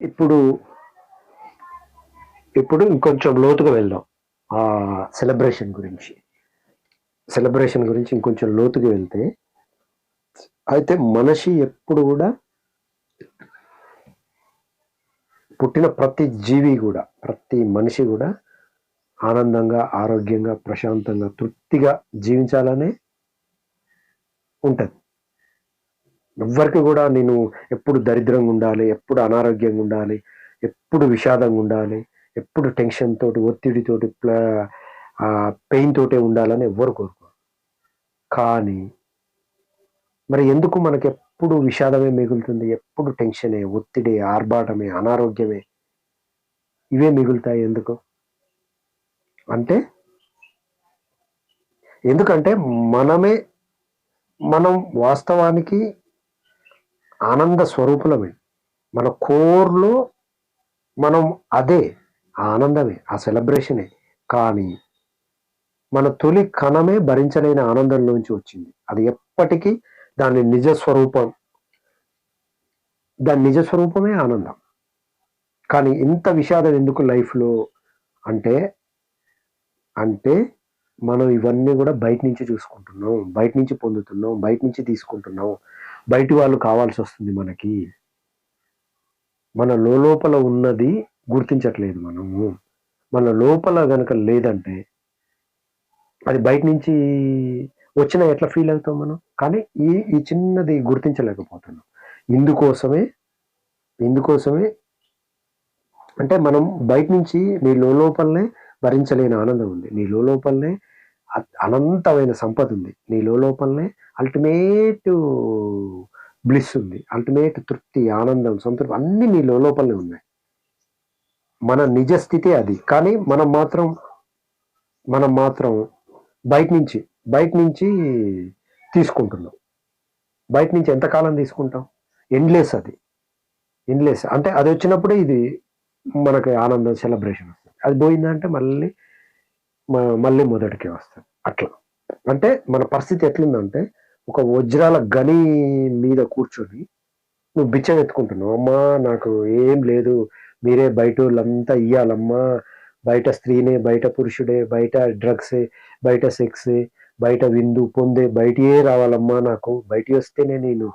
ఇప్పుడు ఇప్పుడు ఇంకొంచెం లోతుగా వెళ్దాం. ఆ సెలబ్రేషన్ గురించి. సెలబ్రేషన్ గురించి ఇంకొంచెం లోతుగా వెళ్తే అయితే మనిషి ఎప్పుడు కూడా పుట్టిన ప్రతి జీవి కూడా ప్రతి మనిషి కూడా ఆనందంగా ఆరోగ్యంగా ప్రశాంతంగా తృప్తిగా జీవించాలనే ఉంటుంది. ఎవ్వరికి కూడా నేను ఎప్పుడు దరిద్రంగా ఉండాలి ఎప్పుడు అనారోగ్యంగా ఉండాలి ఎప్పుడు విషాదంగా ఉండాలి ఎప్పుడు టెన్షన్ తోటి ఒత్తిడితోటి పెయిన్ తోటే ఉండాలని ఎవ్వరు కోరుకోరు. కానీ మరి ఎందుకు మనకి ఎప్పుడు విషాదమే మిగులుతుంది ఎప్పుడు టెన్షనే ఒత్తిడి ఆర్భాటమే అనారోగ్యమే? ఇవే మిగులుతాయి ఎందుకు? అంటే ఎందుకంటే మనమే మనం వాస్తవానికి ఆనంద స్వరూపులమే. మన కోర్లో మనం అదే ఆ ఆనందమే ఆ సెలబ్రేషనే. కానీ మన తొలి కణమే భరించలేని ఆనందంలోంచి వచ్చింది. అది ఎప్పటికీ దాని నిజ స్వరూపం దాని నిజ స్వరూపమే ఆనందం. కానీ ఇంత విషాదం ఎందుకు లైఫ్లో? అంటే అంటే మనం ఇవన్నీ కూడా బయట నుంచి చూసుకుంటున్నాం బయట నుంచి పొందుతున్నాం బయట నుంచి తీసుకుంటున్నాం. బయటి వాళ్ళు కావాల్సి వస్తుంది మనకి. మన లోపల ఉన్నది గుర్తించట్లేదు మనము. మన లోపల గనక లేదంటే అది బయట నుంచి వచ్చినా ఎట్లా ఫీల్ అవుతాం మనం? కానీ ఈ ఈ చిన్నది గుర్తించలేకపోతున్నాం. ఇందుకోసమే ఇందుకోసమే అంటే మనం బయట నుంచి నీ లోపలనే భరించలేని ఆనందం ఉంది. నీ లోపలనే అనంతమైన సంపద ఉంది. నీ లోపలనే అల్టిమేట్ బ్లిస్ ఉంది. అల్టిమేట్ తృప్తి ఆనందం సంతృప్తి అన్ని నీ లోపలనే ఉన్నాయి. మన నిజ స్థితి అది. కానీ మనం మాత్రం మనం మాత్రం బయట నుంచి బయట నుంచి తీసుకుంటున్నాం. బయట నుంచి ఎంతకాలం తీసుకుంటాం? ఎండ్లెస్ అది. ఎండ్లెస్ అంటే అది వచ్చినప్పుడే ఇది మనకి ఆనందం సెలబ్రేషన్ వస్తుంది. అది పోయిందంటే మళ్ళీ మళ్ళీ మొదటికి వస్తుంది అట్లా. అంటే మన పరిస్థితి ఎట్లుందంటే ఒక వజ్రాల గని మీద కూర్చొని నువ్వు బిచ్చం ఎత్తుకుంటున్నావు. అమ్మా నాకు ఏం లేదు. మీరే బయట వాళ్ళంతా ఇయ్యాలమ్మా. బయట స్త్రీనే బయట పురుషుడే బయట డ్రగ్సే బయట సెక్సే బయట విందు పొందే బయటియే రావాలమ్మా నాకు. బయట వస్తేనే నేను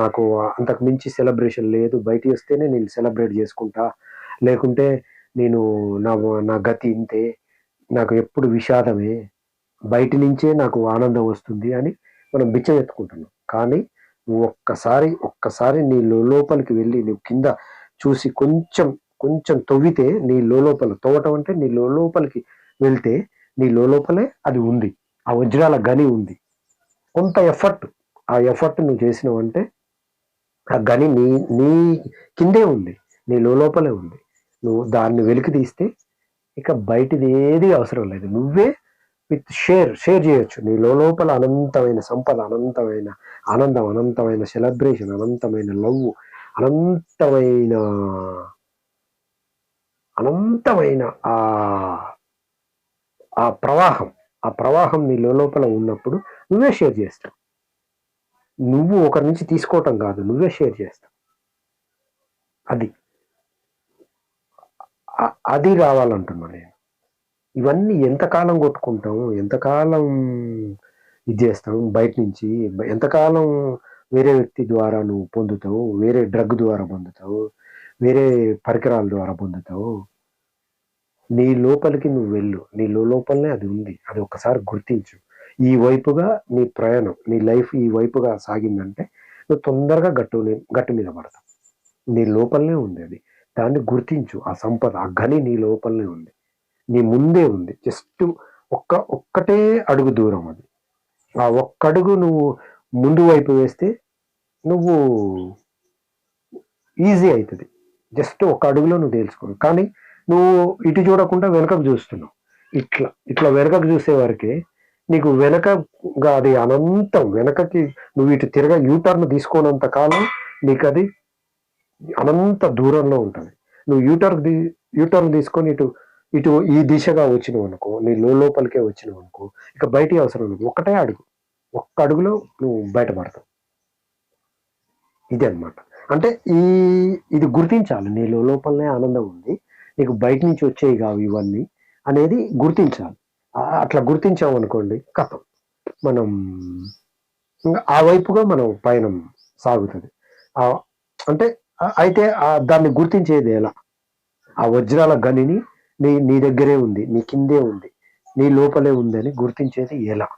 నాకు అంతకు మించి సెలబ్రేషన్ లేదు. బయట వస్తేనే నేను సెలబ్రేట్ చేసుకుంటా. లేకుంటే నేను నా నా గతి ఇంతే. నాకు ఎప్పుడు విషాదమే బయట నుంచే నాకు ఆనందం వస్తుంది అని మనం బిచ్చం ఎత్తుకుంటున్నాం కానీ నువ్వు ఒక్కసారి ఒక్కసారి నీ లోపలికి వెళ్ళి నువ్వు కింద చూసి కొంచెం కొంచెం తవ్వితే నీ లోపల తవ్వటం అంటే నీ లోపలికి వెళ్తే నీ లోపలే అది ఉంది. ఆ వజ్రాల గని ఉంది. కొంత ఎఫర్ట్ ఆ ఎఫర్ట్ నువ్వు చేసినావు అంటే ఆ గని నీ నీ కిందే ఉంది. నీ లోపలే ఉంది. నువ్వు దాన్ని వెలికి తీస్తే ఇక బయటిది ఏది అవసరం లేదు. నువ్వే విత్ షేర్ షేర్ చేయొచ్చు. నీ లోపల అనంతమైన సంపద అనంతమైన ఆనందం అనంతమైన సెలబ్రేషన్ అనంతమైన లవ్ అనంతమైన అనంతమైన ఆ ఆ ప్రవాహం ఆ ప్రవాహం నీ లోపల ఉన్నప్పుడు నువ్వే షేర్ చేస్తావు. నువ్వు ఒకరి నుంచి తీసుకోవటం కాదు నువ్వే షేర్ చేస్తావు. అది. అది రావాలంటున్నా నేను ఇవన్నీ ఎంతకాలం కొట్టుకుంటాం? ఎంతకాలం ఇది చేస్తాం? బయట నుంచి ఎంతకాలం వేరే వ్యక్తి ద్వారా నువ్వు పొందుతావు? వేరే డ్రగ్ ద్వారా పొందుతావు? వేరే పరికరాల ద్వారా పొందుతావు? నీ లోపలికి నువ్వు వెళ్ళు. నీ లోపలనే అది ఉంది. అది ఒకసారి గుర్తించు. ఈ వైపుగా నీ ప్రయాణం నీ లైఫ్ ఈ వైపుగా సాగిందంటే నువ్వు తొందరగా గట్టు గట్టు మీద పడతావు. నీ లోపలనే ఉంది అది. దాన్ని గుర్తించు. ఆ సంపద ఆ గని నీ లోపలనే ఉంది. నీ ముందే ఉంది. జస్ట్ ఒక్క ఒక్కటే అడుగు దూరం అది. ఆ ఒక్క అడుగు నువ్వు ముందు వైపు వేస్తే నువ్వు ఈజీ అవుతుంది జస్ట్ ఒక అడుగులో నువ్వు తెలుసుకో కానీ నువ్వు ఇటు చూడకుండా వెనకకు చూస్తున్నావు. ఇట్లా ఇట్లా వెనకకు చూసే వరకే నీకు వెనకగా అది అనంతం. వెనకకి నువ్వు ఇటు తిరగ యూటర్న్ తీసుకోనంత కాలం నీకు అది అనంత దూరంలో ఉంటుంది. నువ్వు యూటర్న్ యూటర్న్ తీసుకొని ఇటు ఇటు ఈ దిశగా వచ్చినావు అనుకో నీ లోపలికే వచ్చినావు అనుకో ఇక బయటికి అవసరం లేదు. ఒకటే అడుగు. ఒక్క అడుగులో నువ్వు బయటపడతావు. ఇది అనమాట అంటే ఈ ఇది గుర్తించాలి. నీ లోపలనే ఆనందం ఉంది. నీకు బయట నుంచి వచ్చేవి కావు ఇవన్నీ అనేది గుర్తించాలి. అట్లా గుర్తించాం అనుకోండి కథం. మనం ఇంకా ఆ వైపుగా మనం పయనం సాగుతుంది. అంటే అయితే ఆ దాన్ని గుర్తించేది ఎలా? ఆ వజ్రాల గనిని నీ నీ దగ్గరే ఉంది నీ కిందే ఉంది నీ లోపలే ఉంది అని గుర్తించేది ఎలా?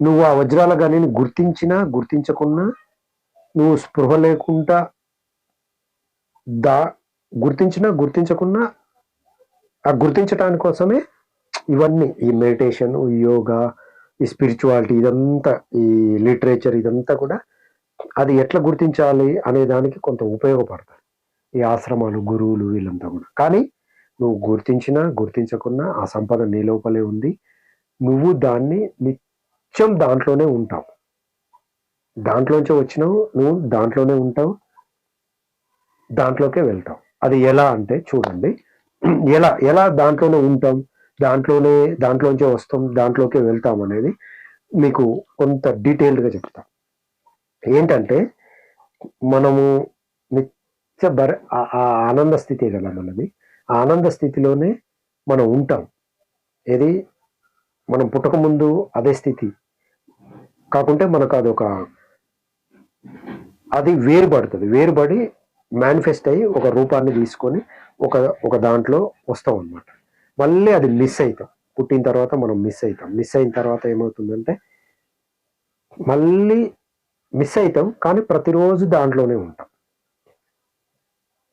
నువ్వు ఆ వజ్రాల గనిని గుర్తించినా గుర్తించకున్నా నువ్వు స్పృహ లేకుండా దా గుర్తించినా గుర్తించకున్నా ఆ గుర్తించటానికి కోసమే ఇవన్నీ ఈ మెడిటేషన్ ఈ యోగా ఈ స్పిరిచువాలిటీ ఇదంతా ఈ లిటరేచర్ ఇదంతా కూడా అది ఎట్లా గుర్తించాలి అనే దానికి కొంత ఉపయోగపడతాయి. ఈ ఆశ్రమాలు గురువులు వీళ్ళంతా కూడా. కానీ నువ్వు గుర్తించినా గుర్తించకున్నా ఆ సంపద నీ లోపలే ఉంది. నువ్వు దాన్ని నిత్యం దాంట్లోనే ఉంటావు. దాంట్లోంచి వచ్చినావు నువ్వు దాంట్లోనే ఉంటావు దాంట్లోకే వెళ్తావు. అది ఎలా అంటే చూడండి. ఎలా ఎలా దాంట్లోనే ఉంటాం దాంట్లోనే దాంట్లోంచే వస్తాం దాంట్లోకే వెళ్తాం అనేది మీకు కొంత డీటెయిల్డ్గా చెప్తాం. ఏంటంటే మనము నిత్య బర ఆ- ఆ ఆనంద స్థితి కదా మనది ఆ ఆనంద స్థితిలోనే మనం ఉంటాం. ఏది? మనం పుట్టకముందు అదే స్థితి. కాకుంటే మనకు అదొక అది వేరుపడుతుంది. వేరుపడి మేనిఫెస్ట్ అయ్యి ఒక రూపాన్ని తీసుకొని ఒక ఒక దాంట్లో వస్తాం అనమాట మళ్ళీ అది మిస్ అవుతాం. పుట్టిన తర్వాత మనం మిస్ అవుతాం. మిస్ అయిన తర్వాత ఏమవుతుందంటే మళ్ళీ మిస్ అవుతాం కానీ ప్రతిరోజు దాంట్లోనే ఉంటాం.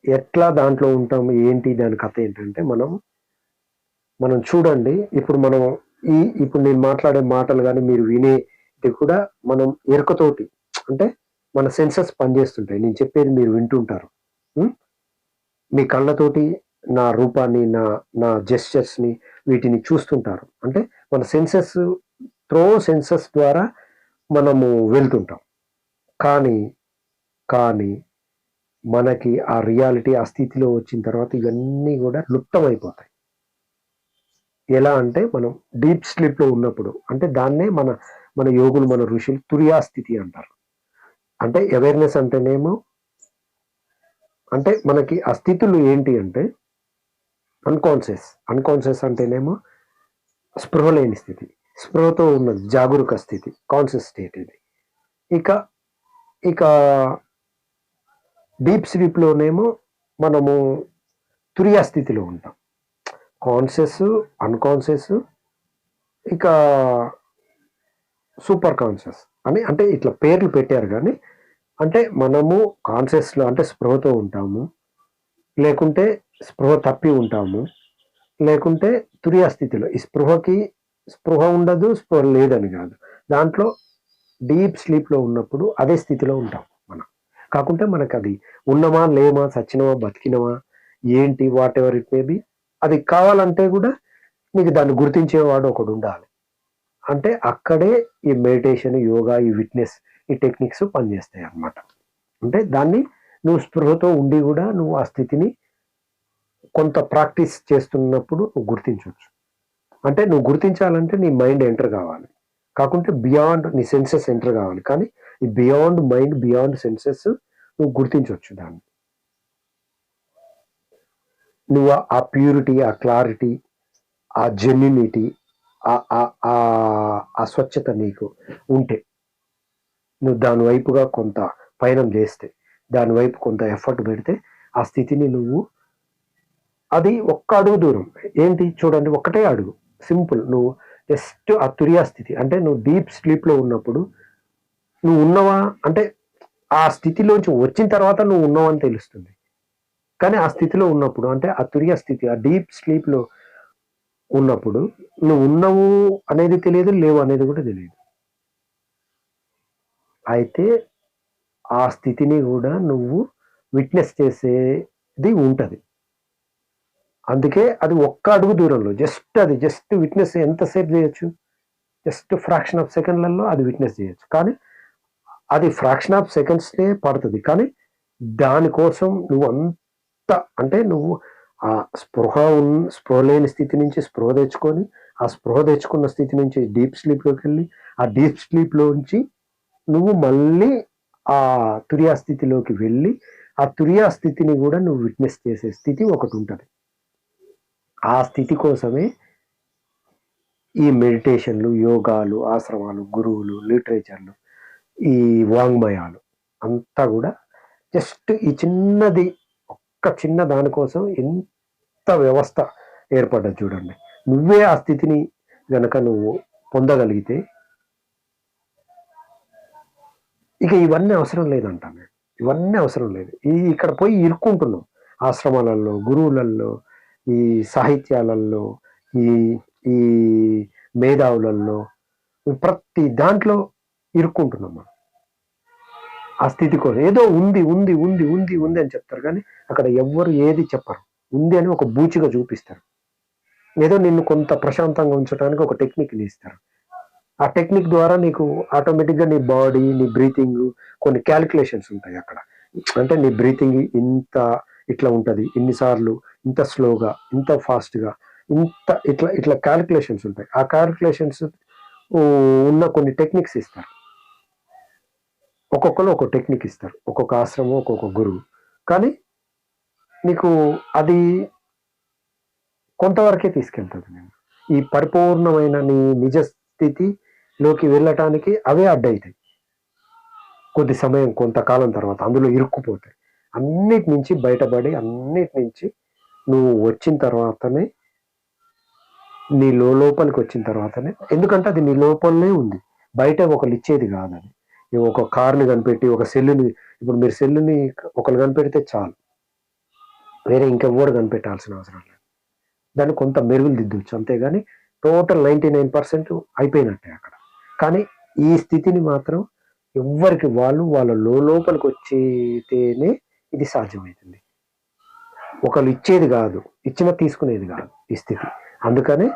ఎట్లా దాంట్లో ఉంటాం ఏంటి దాని కథ ఏంటంటే మనం మనం చూడండి ఇప్పుడు మనం ఈ ఇప్పుడు నేను మాట్లాడే మాటలు కానీ మీరు వినేది కూడా మనం ఎరుకతోటి అంటే మన సెన్సెస్ పనిచేస్తుంటాయి. నేను చెప్పేది మీరు వింటుంటారు. మీ కళ్ళతోటి నా రూపాన్ని నా నా జెస్చర్స్ని వీటిని చూస్తుంటారు. అంటే మన సెన్సెస్ త్రో సెన్సెస్ ద్వారా మనము వెళ్తుంటాం. కానీ కానీ మనకి ఆ రియాలిటీ ఆ స్థితిలో వచ్చిన తర్వాత ఇవన్నీ కూడా లుప్తమైపోతాయి. ఎలా అంటే మనం డీప్ స్లీప్లో ఉన్నప్పుడు అంటే దాన్నే మన మన యోగులు మన ఋషులు తురియా స్థితి అంటారు. అంటే అవేర్నెస్ అంటేనేమో అంటే మనకి ఆ స్థితులు ఏంటి అంటే అన్కాన్షియస్ అన్కాన్షియస్ అంటేనేమో స్పృహ లేని స్థితి స్పృహతో ఉన్న జాగరూక స్థితి కాన్షియస్ స్టేట్ ఇది. ఇక ఇక డీప్ స్లీప్లోనేమో మనము తురియా స్థితిలో ఉంటాం. కాన్షియస్ అన్కాన్షియస్ ఇక సూపర్ కాన్షియస్ అని అంటే ఇట్లా పేర్లు పెట్టారు కానీ అంటే మనము కాన్షియస్లో అంటే స్పృహతో ఉంటాము లేకుంటే స్పృహ తప్పి ఉంటాము లేకుంటే తురియా స్థితిలో ఈ స్పృహకి స్పృహ ఉండదు స్పృహ లేదని కాదు. దాంట్లో డీప్ స్లీప్లో ఉన్నప్పుడు అదే స్థితిలో ఉంటాం మనం. కాకుంటే మనకు అది ఉన్నమా లేమా సచ్చినమా బతికినమా ఏంటి whatever it may be అది కావాలంటే కూడా నీకు దాన్ని గుర్తించేవాడు ఒకడు ఉండాలి. అంటే అక్కడే ఈ మెడిటేషన్ యోగా ఈ విట్నెస్ ఈ టెక్నిక్స్ పనిచేస్తాయి అన్నమాట. అంటే దాన్ని నువ్వు స్పృహతో ఉండి కూడా నువ్వు ఆ స్థితిని కొంత ప్రాక్టీస్ చేస్తున్నప్పుడు నువ్వు గుర్తించవచ్చు అంటే నువ్వు గుర్తించాలంటే నీ మైండ్ ఎంటర్ కావాలి. కాకుంటే బియాండ్ నీ సెన్సెస్ ఎంటర్ కావాలి. కానీ ఈ బియాండ్ మైండ్ బియాండ్ సెన్సెస్ నువ్వు గుర్తించవచ్చు దాన్ని. నువ్వు ఆ- ప్యూరిటీ ఆ క్లారిటీ ఆ జెన్యునిటీ ఆ- ఆ- ఆ స్వచ్ఛత నీకు ఉంటే నువ్వు దాని వైపుగా కొంత పయనం చేస్తే దాని వైపు కొంత ఎఫర్ట్ పెడితే ఆ స్థితిని నువ్వు అది ఒక్క అడుగు దూరం. ఏంటి? చూడండి ఒక్కటే అడుగు. సింపుల్. నువ్వు జస్ట్ ఆ తురియా స్థితి అంటే నువ్వు డీప్ స్లీప్లో ఉన్నప్పుడు నువ్వు ఉన్నవా? అంటే ఆ స్థితిలోంచి వచ్చిన తర్వాత నువ్వు ఉన్నావని తెలుస్తుంది. కానీ ఆ స్థితిలో ఉన్నప్పుడు అంటే ఆ తురియ స్థితి ఆ డీప్ స్లీప్లో ఉన్నప్పుడు నువ్వు ఉన్నావు అనేది తెలియదు లేవు అనేది కూడా తెలియదు. అయితే ఆ స్థితిని కూడా నువ్వు విట్నెస్ చేసేది ఉంటుంది. అందుకే అది ఒక్క అడుగు దూరంలో జస్ట్ అది జస్ట్ విట్నెస్ ఎంతసేపు చేయొచ్చు? జస్ట్ ఫ్రాక్షన్ ఆఫ్ సెకండ్లలో అది విట్నెస్ చేయొచ్చు. కానీ అది ఫ్రాక్షన్ ఆఫ్ సెకండ్స్నే పడుతుంది. కానీ దానికోసం నువ్వు అంత అంటే నువ్వు ఆ స్పృహ ఉన్న స్పృహ లేని స్థితి నుంచి స్పృహ తెచ్చుకొని ఆ స్పృహ తెచ్చుకున్న స్థితి నుంచి డీప్ స్లీప్లోకి వెళ్ళి ఆ డీప్ స్లీప్లోంచి నువ్వు మళ్ళీ ఆ తురియా స్థితిలోకి వెళ్ళి ఆ తురియా స్థితిని కూడా నువ్వు విట్నెస్ చేసే స్థితి ఒకటి ఉంటుంది. ఆ స్థితి కోసమే ఈ మెడిటేషన్లు యోగాలు ఆశ్రమాలు గురువులు లిటరేచర్లు ఈ వాంగ్మయాలు అంతా కూడా జస్ట్ ఈ చిన్నది ఒక్క చిన్న దానికోసం ఎంత వ్యవస్థ ఏర్పడ్డది చూడండి. నువ్వే ఆ స్థితిని గనక నువ్వు పొందగలిగితే ఇక ఇవన్నీ అవసరం లేదంట ఇవన్నీ అవసరం లేదు. ఈ ఇక్కడ పోయి ఇరుక్కుంటున్నాం. ఆశ్రమాలలో గురువులలో ఈ సాహిత్యాలలో ఈ ఈ మేధావులలో ప్రతి దాంట్లో ఇరుక్కుంటున్నాం మనం. ఆ స్థితి కోసం. ఏదో ఉంది ఉంది ఉంది ఉంది ఉంది అని చెప్తారు కానీ అక్కడ ఎవ్వరు ఏది చెప్పరు. ఉంది అని ఒక బూచిగా చూపిస్తారు. ఏదో నిన్ను కొంత ప్రశాంతంగా ఉంచడానికి ఒక టెక్నిక్ని ఇస్తారు ఆ టెక్నిక్ ద్వారా నీకు ఆటోమేటిక్గా నీ బాడీ నీ బ్రీతింగ్ కొన్ని క్యాలిక్యులేషన్స్ ఉంటాయి అక్కడ. అంటే నీ బ్రీతింగ్ ఇంత ఇట్లా ఉంటుంది ఇన్నిసార్లు ఇంత స్లోగా ఇంత ఫాస్ట్గా ఇంత ఇట్లా ఇట్లా క్యాలిక్యులేషన్స్ ఉంటాయి. ఆ క్యాలిక్యులేషన్స్ ఉన్న కొన్ని టెక్నిక్స్ ఇస్తారు. ఒక్కొక్కరు ఒక్కొక్క టెక్నిక్ ఇస్తారు. ఒక్కొక్క ఆశ్రమం ఒక్కొక్క గురువు. కానీ నీకు అది కొంతవరకే తీసుకెళ్తుంది నేను. ఈ పరిపూర్ణమైన నీ నిజ స్థితిలోకి వెళ్ళటానికి అవే అడ్డవుతాయి కొద్ది సమయం కొంతకాలం తర్వాత అందులో ఇరుక్కుపోతాయి. అన్నిటి నుంచి బయటపడి అన్నిటి నుంచి నువ్వు వచ్చిన తర్వాతనే నీ లోపలికి వచ్చిన తర్వాతనే ఎందుకంటే అది నీ లోపలనే ఉంది. బయట ఒకళ్ళు ఇచ్చేది కాదని. నువ్వు ఒక కార్ని కనిపెట్టి ఒక సెల్లుని ఇప్పుడు మీరు సెల్లుని ఒకరు కనిపెడితే చాలు. వేరే ఇంకెవ్వరు కనిపెట్టాల్సిన అవసరం లేదు. దాన్ని కొంత మెరుగులు దిద్దొచ్చు అంతేగాని టోటల్ నైంటీ నైన్ పర్సెంట్ అయిపోయినట్టే అక్కడ. కానీ ఈ స్థితిని మాత్రం ఎవ్వరికి వాళ్ళు వాళ్ళ లోపలికి వచ్చేతేనే ఇది సాధ్యమవుతుంది. ఒకళ్ళు ఇచ్చేది కాదు. ఇచ్చిన తీసుకునేది కాదు ఈ స్థితి. అందుకనే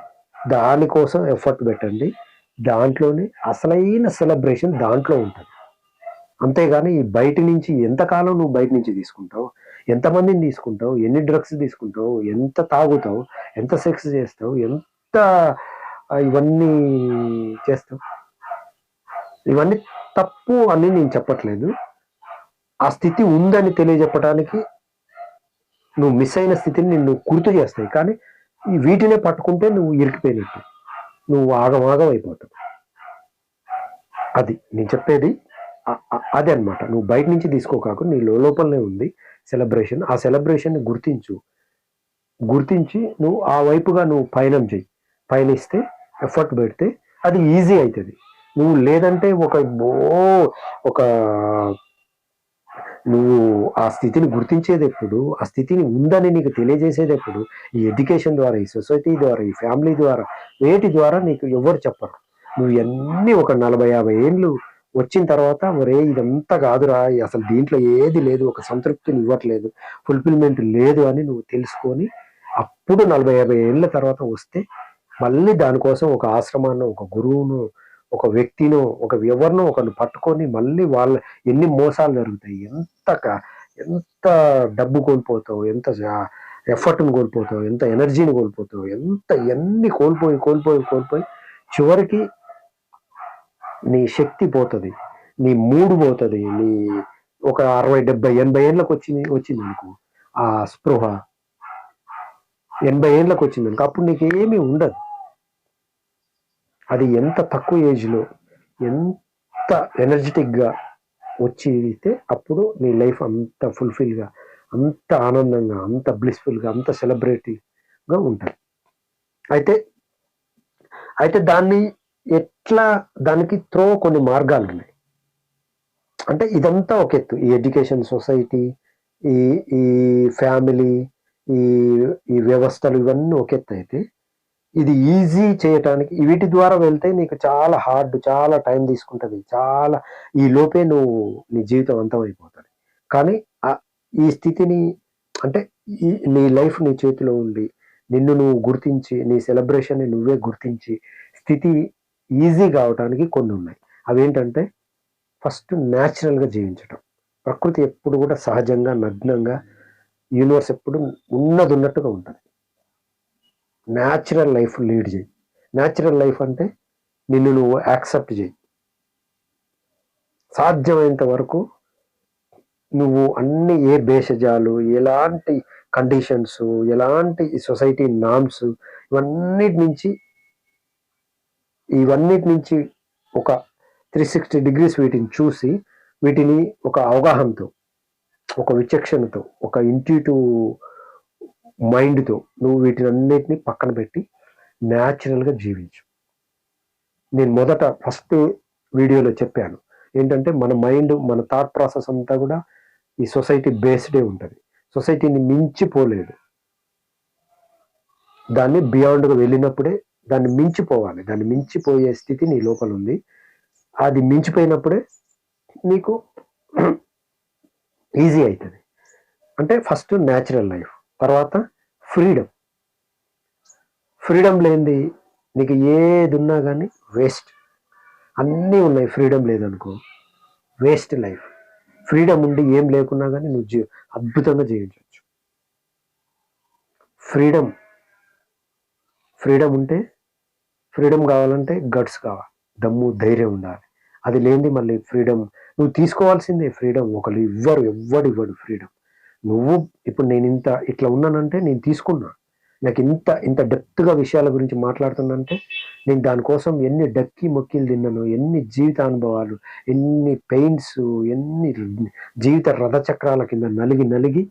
దానికోసం ఎఫర్ట్ పెట్టండి. దాంట్లోనే అసలైన సెలబ్రేషన్ దాంట్లో ఉంటుంది. అంతేగాని ఈ బయట నుంచి ఎంతకాలం నువ్వు బయట నుంచి తీసుకుంటావు? ఎంతమందిని తీసుకుంటావు? ఎన్ని డ్రగ్స్ తీసుకుంటావు? ఎంత తాగుతావు? ఎంత సెక్స్ చేస్తావు? ఎంత ఇవన్నీ చేస్తావు? ఇవన్నీ తప్పు అని నేను చెప్పట్లేదు. ఆ స్థితి ఉందని తెలియజెప్పడానికి నువ్వు మిస్ అయిన స్థితిని నిన్ను గుర్తు చేస్తాయి. కానీ ఈ వీటినే పట్టుకుంటే నువ్వు ఇరికిపోయినట్టు. నువ్వు ఆగమాగం అయిపోతావు. అది నేను చెప్పేది అదే అనమాట నువ్వు బయట నుంచి తీసుకోకాకు నీ లోపలనే ఉంది సెలబ్రేషన్ ఆ సెలబ్రేషన్ని గుర్తించు. గుర్తించి నువ్వు ఆ వైపుగా నువ్వు పయనం చెయ్యి. పయనిస్తే ఎఫర్ట్ పెడితే అది ఈజీ అవుతుంది. నువ్వు లేదంటే ఒక ఓ ఒక నువ్వు ఆ స్థితిని గుర్తించేది ఎప్పుడు ఆ స్థితిని ఉందని నీకు తెలియజేసేది ఎప్పుడు ఈ ఎడ్యుకేషన్ ద్వారా ఈ సొసైటీ ద్వారా ఈ ఫ్యామిలీ ద్వారా వేటి ద్వారా నీకు ఎవరు చెప్పరు. నువ్వు ఎన్ని ఒక నలభై యాభై ఏళ్ళు వచ్చిన తర్వాత ఒరే ఇదంతా కాదురా అసలు దీంట్లో ఏది లేదు ఒక సంతృప్తిని ఇవ్వట్లేదు ఫుల్ఫిల్మెంట్ లేదు అని నువ్వు తెలుసుకొని అప్పుడు నలభై యాభై ఏళ్ళ తర్వాత వస్తే మళ్ళీ దానికోసం ఒక ఆశ్రమాన్ని ఒక గురువును ఒక వ్యక్తిను ఒక ఎవరినో ఒకరిని పట్టుకొని మళ్ళీ వాళ్ళ ఎన్ని మోసాలు జరుగుతాయి ఎంత ఎంత డబ్బు కోల్పోతావు ఎంత ఎఫర్ట్ని కోల్పోతావు ఎంత ఎనర్జీని కోల్పోతావు ఎంత ఎన్ని కోల్పోయి కోల్పోయి కోల్పోయి చివరికి నీ శక్తి పోతుంది నీ మూడు పోతుంది నీ ఒక అరవై డెబ్బై ఎనభై ఏళ్ళకి వచ్చింది వచ్చింది అనుకో ఆ స్పృహ ఎనభై ఏళ్ళకి వచ్చింది అనుకో అప్పుడు నీకు ఏమీ ఉండదు. అది ఎంత తక్కువ ఏజ్లో ఎంత ఎనర్జెటిక్గా వచ్చితే అప్పుడు నీ లైఫ్ అంత ఫుల్ఫిల్గా అంత ఆనందంగా అంత బ్లిస్ఫుల్గా అంత సెలబ్రేటివ్గా ఉంటుంది అయితే అయితే దాన్ని ఎట్లా దానికి త్రో కొన్ని మార్గాలు ఉన్నాయి. అంటే ఇదంతా ఒక ఎత్తు. ఈ ఎడ్యుకేషన్ సొసైటీ ఈ ఈ ఫ్యామిలీ ఈ ఈ వ్యవస్థలు ఇవన్నీ ఒక ఎత్తు అయితే ఇది ఈజీ చేయటానికి వీటి ద్వారా వెళ్తే నీకు చాలా హార్డ్ చాలా టైం తీసుకుంటుంది. చాలా ఈ లోపే నువ్వు నీ జీవితం అంతమైపోతుంది. కానీ ఈ స్థితిని అంటే ఈ నీ లైఫ్ నీ చేతిలో ఉండి నిన్ను నువ్వు గుర్తించి నీ సెలబ్రేషన్ని నువ్వే గుర్తించి స్థితి ఈజీ కావడానికి కొన్ని ఉన్నాయి. అవేంటంటే ఫస్ట్ న్యాచురల్గా జీవించటం. ప్రకృతి ఎప్పుడు కూడా సహజంగా నగ్నంగా యూనివర్స్ ఎప్పుడు ఉన్నది ఉన్నట్టుగా ఉంటుంది. న్యాచురల్ లైఫ్ లీడ్ చేయి. న్యాచురల్ లైఫ్ అంటే నిన్ను నువ్వు యాక్సెప్ట్ చేయి. సాధ్యమైనంత వరకు నువ్వు అన్ని ఏ భేషజాలు ఎలాంటి కండిషన్స్ ఎలాంటి సొసైటీ నామ్స్ ఇవన్నిటి నుంచి ఇవన్నిటి నుంచి ఒక త్రీ సిక్స్టీ డిగ్రీస్ వీటిని చూసి వీటిని ఒక అవగాహనతో ఒక విచక్షణతో ఒక ఇంట్యూటివ్ మైండ్తో నువ్వు వీటిని అన్నిటినీ పక్కన పెట్టి న్యాచురల్గా జీవించు. నేను మొదట ఫస్ట్ వీడియోలో చెప్పాను. ఏంటంటే మన మైండ్ మన థాట్ ప్రాసెస్ అంతా కూడా ఈ సొసైటీ బేస్డే ఉంటుంది. సొసైటీని మించిపోలేదు. దాన్ని బియాండ్గా వెళ్ళినప్పుడే దాన్ని మించిపోవాలి. దాన్ని మించిపోయే స్థితి నీ లోపల ఉంది. అది మించిపోయినప్పుడే నీకు ఈజీ అవుతుంది అంటే ఫస్ట్ న్యాచురల్ లైఫ్. తర్వాత ఫ్రీడమ్ ఫ్రీడమ్ లేనిది నీకు ఏది ఉన్నా కానీ వేస్ట్ అన్నీ ఉన్నాయి ఫ్రీడమ్ లేదనుకో. వేస్ట్ లైఫ్ ఫ్రీడమ్ ఉండి ఏం లేకున్నా కానీ నువ్వు జీ అద్భుతంగా జీవించవచ్చు ఫ్రీడమ్ ఫ్రీడమ్ ఉంటే ఫ్రీడమ్ కావాలంటే గట్స్ కావాలి. దమ్ము ధైర్యం ఉండాలి. అది లేనిది మళ్ళీ ఫ్రీడమ్ నువ్వు తీసుకోవాల్సిందే ఫ్రీడమ్ ఒకరు ఇవ్వరు ఎవ్వడు ఇవ్వడు ఫ్రీడమ్ నువ్వు ఇప్పుడు నేను ఇంత ఇట్లా ఉన్నానంటే నేను తీసుకున్నా. నాకు ఇంత ఇంత డెప్త్గా విషయాల గురించి మాట్లాడుతున్నానంటే నేను దానికోసం ఎన్ని డక్కి మొక్కిలు తిన్నాను ఎన్ని జీవిత అనుభవాలు ఎన్ని పెయిన్స్ ఎన్ని జీవిత రథచక్రాల కింద నలిగి నలిగి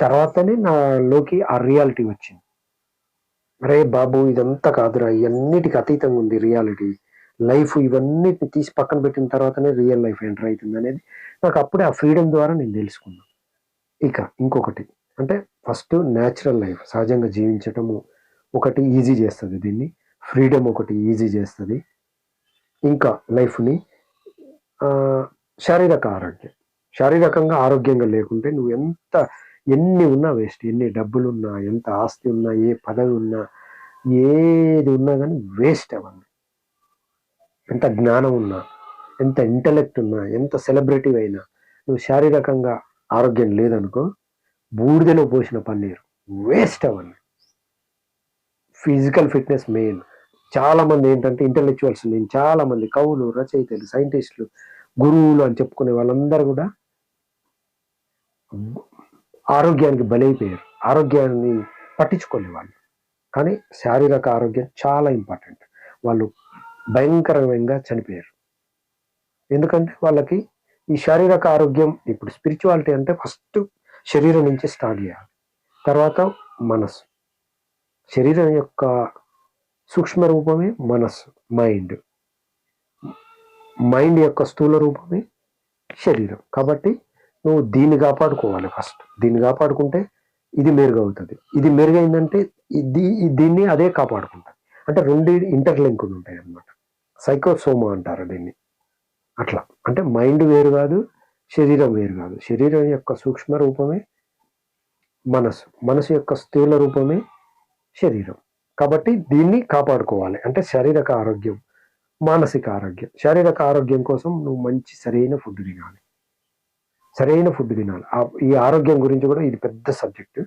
తర్వాతనే నాలోకి ఆ రియాలిటీ వచ్చింది. అరే బాబు ఇదంతా కాదురా ఇవన్నిటికి అతీతంగా ఉంది రియాలిటీ. లైఫ్ ఇవన్నిటిని తీసి పక్కన పెట్టిన తర్వాతనే రియల్ లైఫ్ ఎంటర్ అవుతుంది అనేది నాకు అప్పుడే ఆ ఫ్రీడమ్ ద్వారా నేను తెలుసుకున్నాను ఇక ఇంకొకటి అంటే ఫస్ట్ న్యాచురల్ లైఫ్ సహజంగా జీవించటము ఒకటి ఈజీ చేస్తుంది దీన్ని. ఫ్రీడమ్ ఒకటి ఈజీ చేస్తుంది. ఇంకా లైఫ్ని శారీరక ఆరోగ్యం. శారీరకంగా ఆరోగ్యంగా లేకుంటే నువ్వు ఎంత ఎన్ని ఉన్నా వేస్ట్. ఎన్ని డబ్బులు ఉన్నా ఎంత ఆస్తి ఉన్నా ఏ పదవి ఉన్నా ఏది ఉన్నా కానీ వేస్ట్ అవన్నీ. ఎంత జ్ఞానం ఉన్నా ఎంత ఇంటలెక్ట్ ఉన్నా ఎంత సెలబ్రిటీ అయినా నువ్వు శారీరకంగా ఆరోగ్యం లేదనుకో బూడిదలో పోసిన పన్నీరు వేస్ట్ అవన్నీ. ఫిజికల్ ఫిట్నెస్ మెయిన్ చాలామంది ఏంటంటే ఇంటలెక్చువల్స్ నేను చాలా మంది కవులు రచయితలు సైంటిస్టులు గురువులు అని చెప్పుకునే వాళ్ళందరూ కూడా ఆరోగ్యానికి బలైపోయారు. ఆరోగ్యాన్ని పట్టించుకోలే వాళ్ళు కానీ శారీరక ఆరోగ్యం చాలా ఇంపార్టెంట్ వాళ్ళు భయంకరంగా చనిపోయారు. ఎందుకంటే వాళ్ళకి ఈ శారీరక ఆరోగ్యం ఇప్పుడు స్పిరిచువాలిటీ అంటే ఫస్ట్ శరీరం నుంచి స్టార్ట్ చేయాలి. తర్వాత మనస్సు. శరీరం యొక్క సూక్ష్మ రూపమే మనస్సు మైండ్ మైండ్ యొక్క స్థూల రూపమే శరీరం. కాబట్టి నువ్వు దీన్ని కాపాడుకోవాలి ఫస్ట్ దీన్ని కాపాడుకుంటే ఇది మెరుగవుతుంది. ఇది మెరుగైందంటే ఇది దీన్ని అదే కాపాడుకుంటుంది. అంటే రెండు ఇంటర్లింక్డ్ ఉంటాయి అన్నమాట సైకోసోమా అంటారు దీన్ని. అట్లా. అంటే మైండ్ వేరు కాదు శరీరం వేరు కాదు. శరీరం యొక్క సూక్ష్మ రూపమే మనసు మనసు యొక్క స్థూల రూపమే శరీరం. కాబట్టి దీన్ని కాపాడుకోవాలి. అంటే శారీరక ఆరోగ్యం మానసిక ఆరోగ్యం. శారీరక ఆరోగ్యం కోసం నువ్వు మంచి సరైన ఫుడ్ తినాలి. సరైన ఫుడ్ తినాలి. ఈ ఆరోగ్యం గురించి కూడా ఇది పెద్ద సబ్జెక్టు.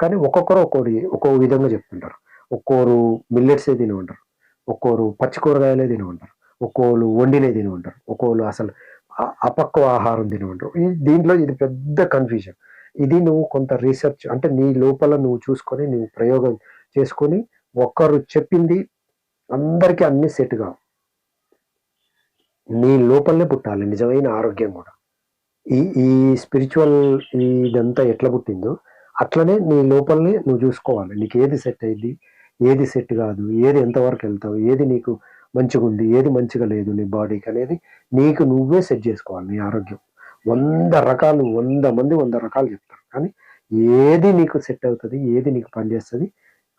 కానీ ఒక్కొక్కరు ఒక్కోటి ఒక్కో విధంగా చెప్తుంటారు. ఒక్కోరు మిల్లెట్సే తినమంటారు. ఒక్కోరు పచ్చి కూరగాయలే తినమంటారు. ఒక్కోళ్ళు వండినే తినమంటారు ఒక్కోళ్ళు అసలు అపక్వ ఆహారం తినమంటారు దీంట్లో ఇది పెద్ద కన్ఫ్యూజన్ ఇది నువ్వు కొంత రీసెర్చ్ అంటే నీ లోపల నువ్వు చూసుకొని నువ్వు ప్రయోగం చేసుకొని ఒక్కరు చెప్పింది అందరికీ అన్ని సెట్ కావు. నీ లోపలనే పుట్టాలి. నిజమైన ఆరోగ్యం కూడా. ఈ ఈ స్పిరిచువల్ ఇదంతా ఎట్లా పుట్టిందో అట్లనే నీ లోపలనే నువ్వు చూసుకోవాలి. నీకు ఏది సెట్ అయింది? ఏది సెట్ కాదు? ఏది ఎంతవరకు వెళ్తావు? ఏది నీకు మంచిగా ఉంది ఏది మంచిగా లేదు నీ బాడీకి అనేది నీకు నువ్వే సెట్ చేసుకోవాలి నీ ఆరోగ్యం. వంద రకాలు వంద మంది వంద రకాలు చెప్తారు. కానీ ఏది నీకు సెట్ అవుతుంది ఏది నీకు పనిచేస్తుంది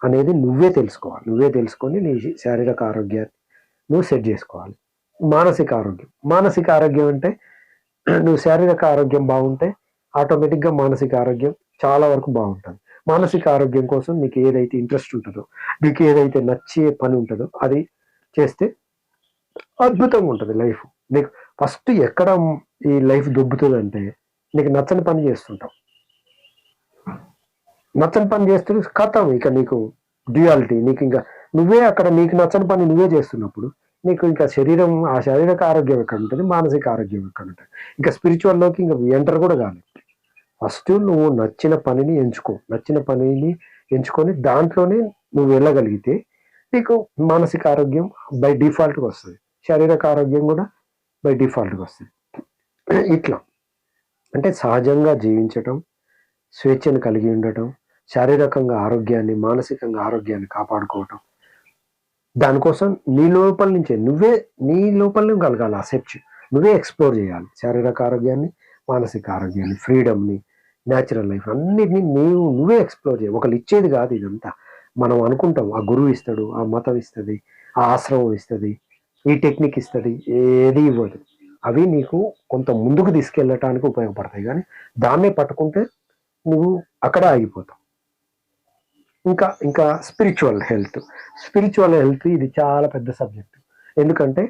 అనేది నువ్వే తెలుసుకోవాలి. నువ్వే తెలుసుకొని నీ శారీరక ఆరోగ్యాన్ని నువ్వు సెట్ చేసుకోవాలి. మానసిక ఆరోగ్యం. మానసిక ఆరోగ్యం అంటే నువ్వు శారీరక ఆరోగ్యం బాగుంటే ఆటోమేటిక్గా మానసిక ఆరోగ్యం చాలా వరకు బాగుంటుంది. మానసిక ఆరోగ్యం కోసం నీకు ఏదైతే ఇంట్రెస్ట్ ఉంటుందో నీకు ఏదైతే నచ్చే పని ఉంటుందో అది చేస్తే అద్భుతంగా ఉంటుంది లైఫ్. నీకు ఫస్ట్ ఎక్కడ ఈ లైఫ్ దొబ్బుతుందంటే నీకు నచ్చని పని చేస్తుంటావు. నచ్చని పని చేస్తూ కథం ఇక నీకు డ్యూయాలిటీ. నీకు ఇంకా నువ్వే అక్కడ నీకు నచ్చని పని నువ్వే చేస్తున్నప్పుడు నీకు ఇంకా శరీరం ఆ శారీరక ఆరోగ్యం ఎక్కడ ఉంటుంది? మానసిక ఆరోగ్యం ఎక్కడ ఉంటుంది? ఇంకా స్పిరిచువల్లోకి ఇంకా ఎంటర్ కూడా కాలేదు. ఫస్ట్ నువ్వు నచ్చిన పనిని ఎంచుకో. నచ్చిన పనిని ఎంచుకొని దాంట్లోనే నువ్వు వెళ్ళగలిగితే నీకు మానసిక ఆరోగ్యం బై డిఫాల్ట్గా వస్తుంది. శారీరక ఆరోగ్యం కూడా బై డిఫాల్ట్గా వస్తుంది. ఇట్లా. అంటే సహజంగా జీవించటం స్వేచ్ఛను కలిగి ఉండటం శారీరకంగా ఆరోగ్యాన్ని మానసికంగా ఆరోగ్యాన్ని కాపాడుకోవటం. దానికోసం నీ లోపల నుంచే నువ్వే నీ లోపల కలగాలి ఆ సెర్చ్ నువ్వే ఎక్స్ప్లోర్ చేయాలి. శారీరక ఆరోగ్యాన్ని మానసిక ఆరోగ్యాన్ని ఫ్రీడమ్ని న్యాచురల్ లైఫ్ అన్నిటిని నీవు నువ్వే ఎక్స్ప్లోర్ చేయాలి. ఒకళ్ళు ఇచ్చేది కాదు ఇదంతా. మనం అనుకుంటాం ఆ గురువు ఇస్తాడు ఆ మతం ఇస్తుంది ఆ ఆశ్రమం ఇస్తుంది ఈ టెక్నిక్ ఇస్తుంది ఏది ఇవ్వదు. అవి నీకు కొంత ముందుకు తీసుకెళ్ళటానికి ఉపయోగపడతాయి. కానీ దాన్నే పట్టుకుంటే నువ్వు అక్కడ ఆగిపోతావు. ఇంకా ఇంకా స్పిరిచువల్ హెల్త్ స్పిరిచువల్ హెల్త్ ఇది చాలా పెద్ద సబ్జెక్ట్ ఎందుకంటే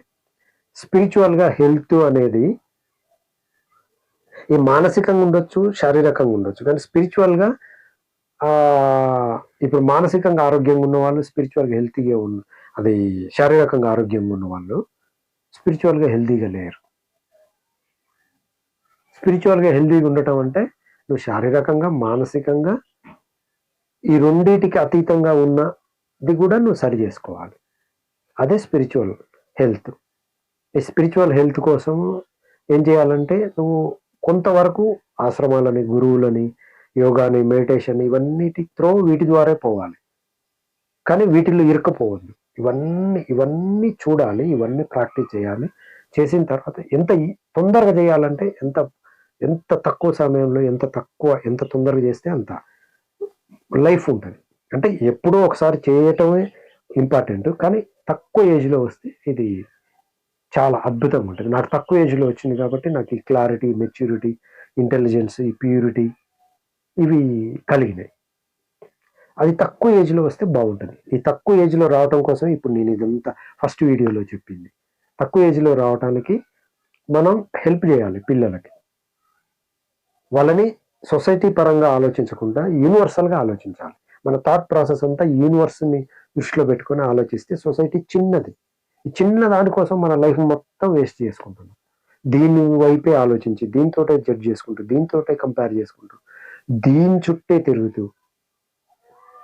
స్పిరిచువల్గా హెల్త్ అనేది ఈ మానసికంగా ఉండొచ్చు శారీరకంగా ఉండొచ్చు. కానీ స్పిరిచువల్గా ఇప్పుడు మానసికంగా ఆరోగ్యంగా ఉన్న వాళ్ళు స్పిరిచువల్గా హెల్తీగా ఉన్న అది శారీరకంగా ఆరోగ్యంగా ఉన్న వాళ్ళు స్పిరిచువల్గా హెల్తీగా లేరు. స్పిరిచువల్గా హెల్తీగా ఉండటం అంటే నువ్వు శారీరకంగా మానసికంగా ఈ రెండింటికి అతీతంగా ఉన్నది కూడా నువ్వు సరి చేసుకోవాలి. అదే స్పిరిచువల్ హెల్త్ ఈ స్పిరిచువల్ హెల్త్ కోసం ఏం చేయాలంటే నువ్వు కొంతవరకు ఆశ్రమాలని గురువులని యోగాని మెడిటేషన్ ఇవన్నిటి త్రో వీటి ద్వారా పోవాలి. కానీ వీటిలో ఇరకపోవద్దు ఇవన్నీ ఇవన్నీ చూడాలి ఇవన్నీ ప్రాక్టీస్ చేయాలి. చేసిన తర్వాత ఎంత తొందరగా చేయాలంటే ఎంత ఎంత తక్కువ సమయంలో ఎంత తక్కువ ఎంత తొందరగా చేస్తే అంత లైఫ్ ఉంటుంది. అంటే ఎప్పుడో ఒకసారి చేయటమే ఇంపార్టెంట్. కానీ తక్కువ ఏజ్లో వస్తే ఇది చాలా అద్భుతంగా ఉంటుంది. నాకు తక్కువ ఏజ్లో వచ్చింది కాబట్టి నాకు ఈ క్లారిటీ మెచ్యూరిటీ ఇంటెలిజెన్స్ ఈ ప్యూరిటీ ఇవి కలిగినాయి అది తక్కువ ఏజ్లో వస్తే బాగుంటుంది. ఈ తక్కువ ఏజ్లో రావటం కోసం ఇప్పుడు నేను ఇదంతా ఫస్ట్ వీడియోలో చెప్పింది. తక్కువ ఏజ్లో రావటానికి మనం హెల్ప్ చేయాలి పిల్లలకి. వాళ్ళని సొసైటీ పరంగా ఆలోచించకుండా యూనివర్సల్గా ఆలోచించాలి. మన థాట్ ప్రాసెస్ అంతా యూనివర్స్ని దృష్టిలో పెట్టుకొని ఆలోచిస్తే సొసైటీ చిన్నది. ఈ చిన్న దానికోసం మన లైఫ్ మొత్తం వేస్ట్ చేసుకుంటున్నాం దీని వైపే ఆలోచించి దీంతోటే జడ్జ్ చేసుకుంటూ దీంతోటే కంపేర్ చేసుకుంటూ దీని చుట్టే తిరుగుతూ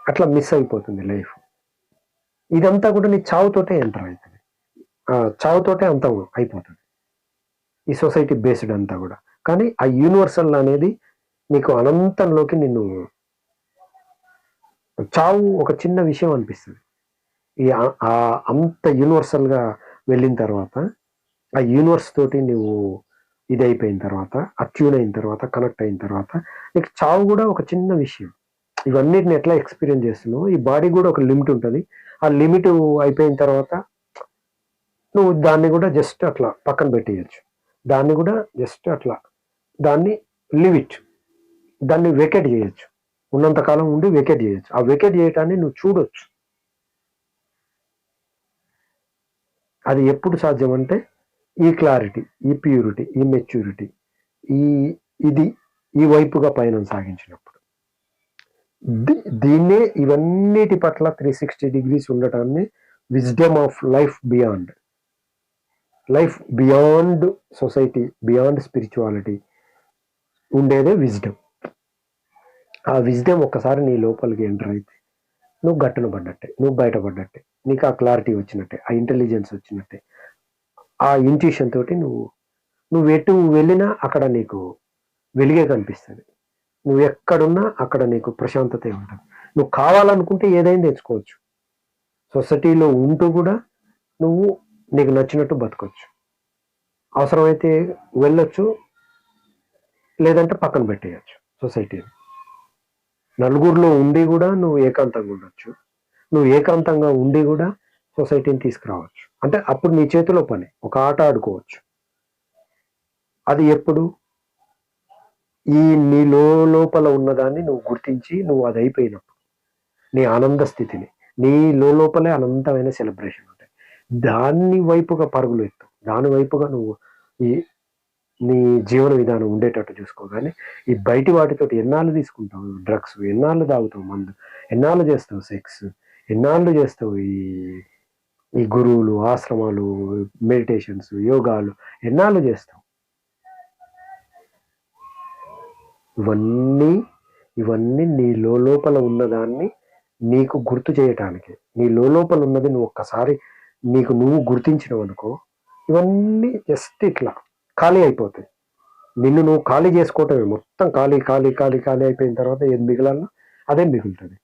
అట్లా మిస్ అయిపోతుంది లైఫ్ ఇదంతా కూడా నీ చావుతోటే ఎంటర్ అవుతుంది. ఆ చావుతోటే అంతా అయిపోతుంది. ఈ సొసైటీ బేస్డ్ అంతా కూడా. కానీ ఆ యూనివర్సల్ అనేది నీకు అనంతంలోకి నిన్ను చావు ఒక చిన్న విషయం అనిపిస్తుంది. ఈ ఆ అంత యూనివర్సల్గా వెళ్ళిన తర్వాత ఆ యూనివర్స్ తోటి నువ్వు ఇది అయిపోయిన తర్వాత అట్యూన్ అయిన తర్వాత కనెక్ట్ అయిన తర్వాత నీకు చావు కూడా ఒక చిన్న విషయం. ఇవన్నిటిని ఎట్లా ఎక్స్పీరియన్స్ చేస్తున్నావు? ఈ బాడీ కూడా ఒక లిమిట్ ఉంటుంది. ఆ లిమిట్ అయిపోయిన తర్వాత నువ్వు దాన్ని కూడా జస్ట్ అట్లా పక్కన పెట్టేయచ్చు. దాన్ని కూడా జస్ట్ అట్లా దాన్ని లిమిట్ దాన్ని వెకెట్ చేయొచ్చు. ఉన్నంతకాలం ఉండి వెకెట్ చేయొచ్చు. ఆ వెకెట్ చేయటాన్ని నువ్వు చూడొచ్చు. అది ఎప్పుడు సాధ్యం అంటే ఈ క్లారిటీ ఈ ప్యూరిటీ ఈ మెచ్యూరిటీ ఈ ఇది ఈ వైపుగా పయనం సాగించినప్పుడు. దీన్నే ఇవన్నిటి పట్ల త్రీ సిక్స్టీ డిగ్రీస్ ఉండటాన్ని wisdom of life beyond life beyond society beyond spirituality ఉండేదే విజ్డమ్ ఆ విజ్డమ్ ఒక్కసారి నీ లోపలికి ఎంటర్ అయితే నువ్వు గట్టున పడ్డట్టే నువ్వు బయటపడ్డట్టే నీకు ఆ క్లారిటీ వచ్చినట్టే ఆ ఇంటెలిజెన్స్ వచ్చినట్టే ఆ ఇంట్యూషన్ తోటి నువ్వు నువ్వు ఎటు వెళ్ళినా అక్కడ నీకు వెలిగే కనిపిస్తుంది. నువ్వు ఎక్కడున్నా అక్కడ నీకు ప్రశాంతత ఉంటుంది. నువ్వు కావాలనుకుంటే ఏదైనా తెచ్చుకోవచ్చు సొసైటీలో ఉంటూ కూడా నువ్వు నీకు నచ్చినట్టు బతకొచ్చు. అవసరమైతే వెళ్ళొచ్చు లేదంటే పక్కన పెట్టేయచ్చు సొసైటీని. నలుగురిలో ఉండి కూడా నువ్వు ఏకాంతంగా ఉండొచ్చు. నువ్వు ఏకాంతంగా ఉండి కూడా సొసైటీని తీసుకురావచ్చు. అంటే అప్పుడు నీ చేతిలో పని ఒక ఆట ఆడుకోవచ్చు. అది ఎప్పుడు? ఈ నీ లో లోపల ఉన్నదాన్ని నువ్వు గుర్తించి నువ్వు అది అయిపోయినప్పుడు. నీ ఆనంద స్థితిని. నీ లో లోపలే అనంతమైన సెలబ్రేషన్ ఉంటాయి. దాన్ని వైపుగా పరుగులు ఎత్తు. దాని వైపుగా నువ్వు ఈ నీ జీవన విధానం ఉండేటట్టు చూసుకో. కానీ ఈ బయటి వాటితోటి ఎన్నాళ్ళు తీసుకుంటావు? డ్రగ్స్ ఎన్నాళ్ళు తాగుతావు? మందు ఎన్నాళ్ళు చేస్తావు? సెక్స్ ఎన్నాళ్ళు చేస్తావు? ఈ ఈ గురువులు ఆశ్రమాలు మెడిటేషన్స్ యోగాలు ఎన్నాళ్ళు చేస్తాం? ఇవన్నీ ఇవన్నీ నీ లోపల ఉన్నదాన్ని నీకు గుర్తు చేయటానికి. నీ లోపల ఉన్నది నువ్వు ఒక్కసారి నీకు నువ్వు గుర్తించినవు అనుకో ఇవన్నీ జస్ట్ ఇట్లా ఖాళీ అయిపోతాయి. నిన్ను నువ్వు ఖాళీ చేసుకోవటమే. మొత్తం ఖాళీ ఖాళీ ఖాళీ ఖాళీ అయిపోయిన తర్వాత ఏది మిగిలాలన్నా అదే మిగులుతుంది.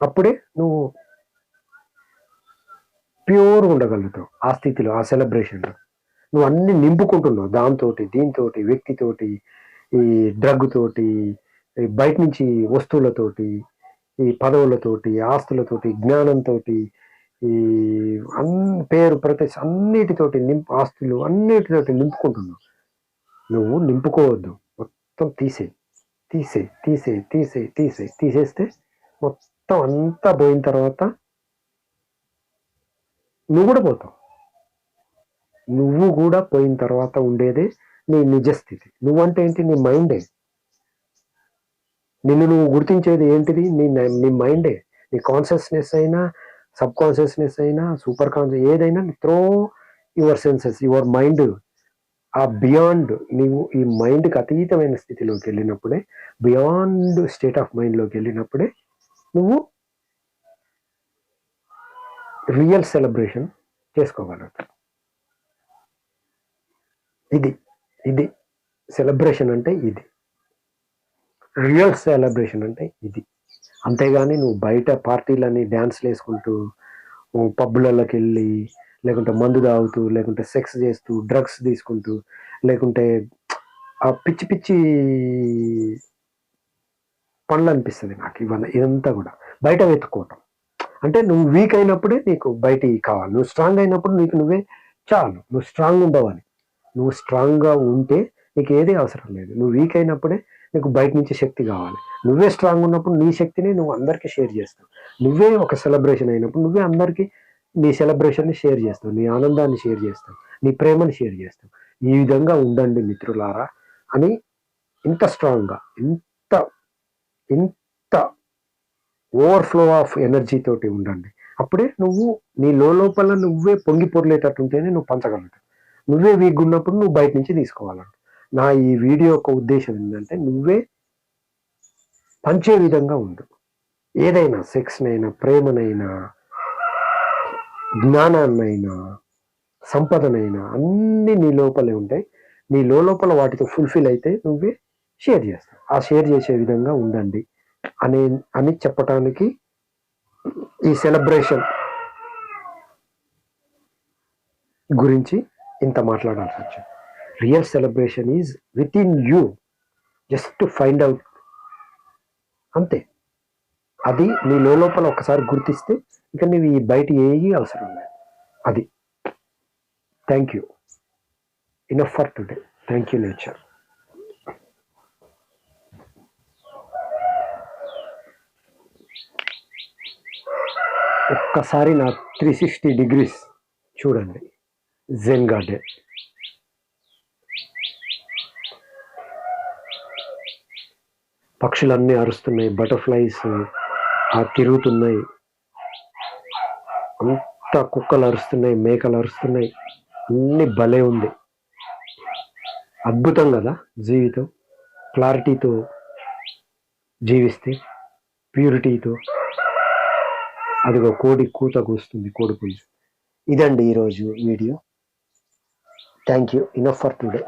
అప్పుడే నువ్వు ప్యూర్ ఉండగలుగుతావు ఆ స్థితిలో ఆ సెలబ్రేషన్లో. నువ్వు అన్ని నింపుకుంటున్నావు దాంతో దీంతో వ్యక్తితోటి ఈ డ్రగ్ తోటి ఈ బయట నుంచి వస్తువులతోటి ఈ పదవులతోటి ఆస్తులతోటి జ్ఞానంతో ఈ అన్ పేరు ప్రతి అన్నిటితోటి నింపు ఆస్తులు అన్నిటితోటి నింపుకుంటున్నావు. నువ్వు నింపుకోవద్దు. మొత్తం తీసే తీసే తీసే తీసే తీసే తీసేస్తే మొత్తం అంతా పోయిన తర్వాత నువ్వు కూడా పోతావు. నువ్వు కూడా పోయిన తర్వాత ఉండేదే నీ నిజస్థితి. నువ్వంటే ఏంటి? నీ మైండే. నిన్ను నువ్వు గుర్తించేది ఏంటిది? నీ నీ మైండే. నీ కాన్షియస్నెస్ అయినా సబ్ కాన్షియస్నెస్ అయినా సూపర్ కాన్షియస్ ఏదైనా throw your senses your mind ఆ బియాండ్ నీవు ఈ మైండ్కి అతీతమైన స్థితిలోకి వెళ్ళినప్పుడే బియాండ్ స్టేట్ ఆఫ్ మైండ్లోకి వెళ్ళినప్పుడే నువ్వు రియల్ సెలబ్రేషన్ చేసుకోగలుగుతావు ఇది ఇది సెలబ్రేషన్ అంటే ఇది. రియల్ సెలబ్రేషన్ అంటే ఇది. అంతేగాని నువ్వు బయట పార్టీలని డ్యాన్స్లు వేసుకుంటూ పబ్బులలోకి వెళ్ళి లేకుంటే మందు తాగుతూ లేకుంటే సెక్స్ చేస్తూ డ్రగ్స్ తీసుకుంటూ లేకుంటే ఆ పిచ్చి పిచ్చి పనులు అనిపిస్తుంది నాకు ఇవన్నీ ఇదంతా కూడా. బయట వెతుక్కోవటం. అంటే నువ్వు వీక్ అయినప్పుడే నీకు బయటికి కావాలి. నువ్వు స్ట్రాంగ్ అయినప్పుడు నీకు నువ్వే చాలు. నువ్వు స్ట్రాంగ్ ఉండవని. నువ్వు స్ట్రాంగ్గా ఉంటే నీకు ఏది అవసరం లేదు. నువ్వు వీక్ అయినప్పుడే నీకు బయట నుంచి శక్తి కావాలి. నువ్వే స్ట్రాంగ్ ఉన్నప్పుడు నీ శక్తిని నువ్వు అందరికీ షేర్ చేస్తావు. నువ్వే ఒక సెలబ్రేషన్ అయినప్పుడు నువ్వే అందరికీ నీ సెలబ్రేషన్ని షేర్ చేస్తావు. నీ ఆనందాన్ని షేర్ చేస్తావు. నీ ప్రేమని షేర్ చేస్తావు. ఈ విధంగా ఉండండి మిత్రులారా అని ఇంత స్ట్రాంగ్గా ఇంత ఇంత ఓవర్ఫ్లో ఆఫ్ ఎనర్జీ తోటి ఉండండి. అప్పుడే నువ్వు నీ లోపల నువ్వే పొంగి పొర్లేటట్టు ఉంటేనే నువ్వు పంచగలుగుతావు. నువ్వే వీక్ ఉన్నప్పుడు నువ్వు బయట నుంచి తీసుకోవాలంట. నా ఈ వీడియో యొక్క ఉద్దేశం ఏంటంటే నువ్వే పంచే విధంగా ఉండు. ఏదైనా సెక్స్నైనా ప్రేమనైనా జ్ఞానాన్నైనా సంపదనైనా అన్నీ నీ లోపలే ఉంటాయి. నీ లోపల వాటితో ఫుల్ఫిల్ అయితే నువ్వే షేర్ చేస్తావు. ఆ షేర్ చేసే విధంగా ఉండండి. అని అని చెప్పటానికి ఈ సెలబ్రేషన్ గురించి ఇంత మాట్లాడాల్సి వచ్చింది real celebration is within you just to find out అంతే. అది నీ లోపల ఒకసారి గుర్తిస్తే ఇక నీవు ఈ బయట ఏవి అవసరం లేదు. అది. Thank you enough for today thank you nature ఒక్కసారి నా త్రీ సిక్స్టీ డిగ్రీస్ చూడండి. జెన్ గార్డెన్ పక్షులన్నీ అరుస్తున్నాయి బటర్ఫ్లైస్ ఆ తిరుగుతున్నాయి. అంత కుక్కలు అరుస్తున్నాయి మేకలు అరుస్తున్నాయి. అన్ని భలే ఉంది. అద్భుతం కదా జీవితం. క్లారిటీతో జీవిస్తే ప్యూరిటీతో అదిగో కోడి కూత కూస్తుంది కోడి పులుసు. ఇదండి ఈరోజు video. Thank you. Enough for today